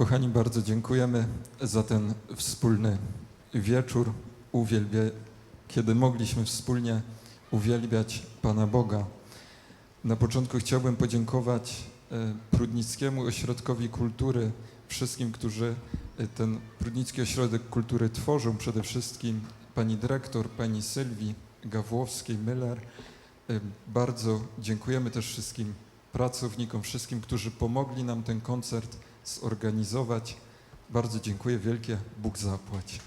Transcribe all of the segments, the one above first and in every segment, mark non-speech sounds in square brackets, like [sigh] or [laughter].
Kochani, bardzo dziękujemy za ten wspólny wieczór, uwielbie, kiedy mogliśmy wspólnie uwielbiać Pana Boga. Na początku chciałbym podziękować e, Prudnickiemu Ośrodkowi Kultury, wszystkim, którzy e, ten Prudnicki Ośrodek Kultury tworzą, przede wszystkim pani dyrektor, pani Sylwii Gawłowskiej-Miller. E, Bardzo dziękujemy też wszystkim pracownikom, wszystkim, którzy pomogli nam ten koncert zorganizować. Bardzo dziękuję, wielkie Bóg zapłać.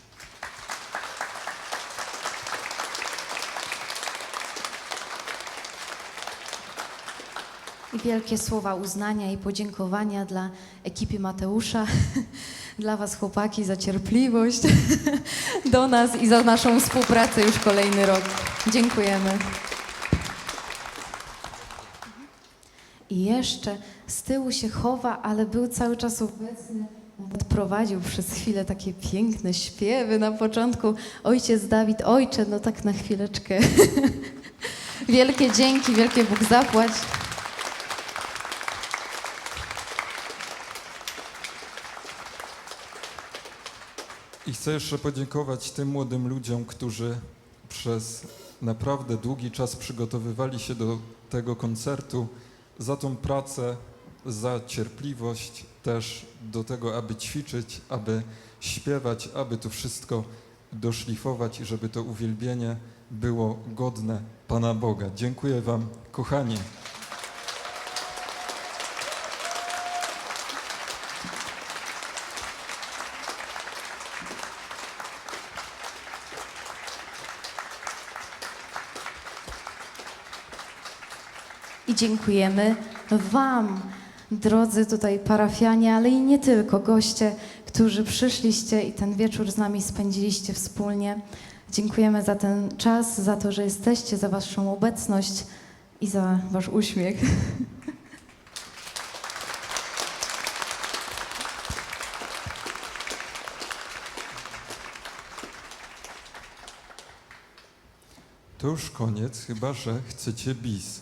I wielkie słowa uznania i podziękowania dla ekipy Mateusza, [laughs] dla Was chłopaki za cierpliwość, [laughs] do nas i za naszą współpracę już kolejny rok. Dziękujemy. I jeszcze z tyłu się chowa, ale był cały czas obecny. Nawet prowadził przez chwilę takie piękne śpiewy na początku. Ojciec Dawid, ojcze, no tak na chwileczkę. [laughs] Wielkie dzięki, wielkie Bóg zapłać. I chcę jeszcze podziękować tym młodym ludziom, którzy przez naprawdę długi czas przygotowywali się do tego koncertu, za tą pracę, za cierpliwość, też do tego, aby ćwiczyć, aby śpiewać, aby to wszystko doszlifować i żeby to uwielbienie było godne Pana Boga. Dziękuję Wam, kochani. I dziękujemy Wam, drodzy tutaj parafianie, ale i nie tylko goście, którzy przyszliście i ten wieczór z nami spędziliście wspólnie. Dziękujemy za ten czas, za to, że jesteście, za Waszą obecność i za Wasz uśmiech. To już koniec, chyba że chcecie bis.